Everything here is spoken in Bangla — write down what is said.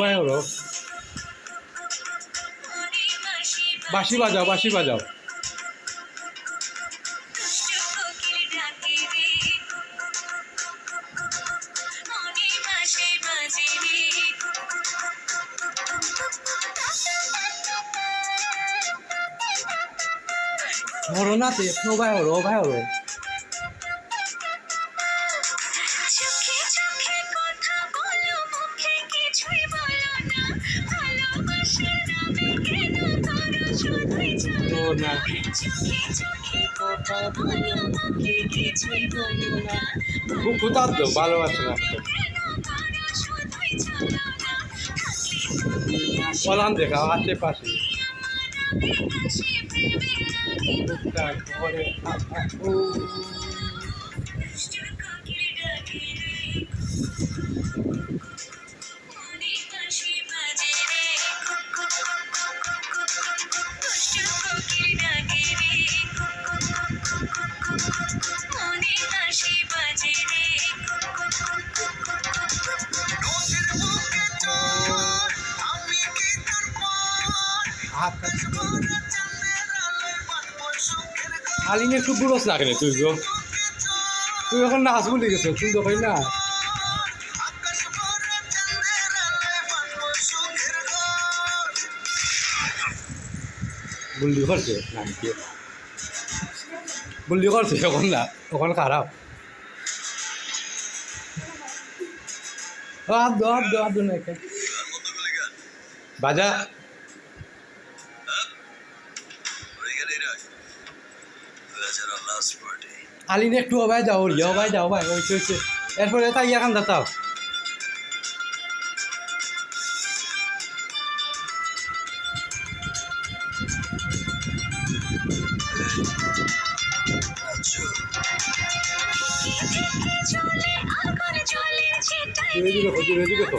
ভাই ওরো বাঁশি বাজাও বাঁশি বাজাও। ওরো না তো ভাই ও ভাই ওরো খুব ক্ষুধার্ত ভালোবাসে না। কেন করো শুধুই চলো না থাকলে তুমি আসো বলান দেখা, আশেপাশে। আলিনে একটু বুড়োস লাগে রে তুই গো। তুই এখন নাচ বলে গেছো তুই তো কই না। বুল্লি করছে? না কি? বুল্লি করছে এখন না ওখানে খারাপ। না বাজা। আলিনে একটু হবাই যাও রিয়া হবাই যাও ভাই ওই চলছে এরপরে তাই এখন এদিকে দেখো এদিকে দেখো।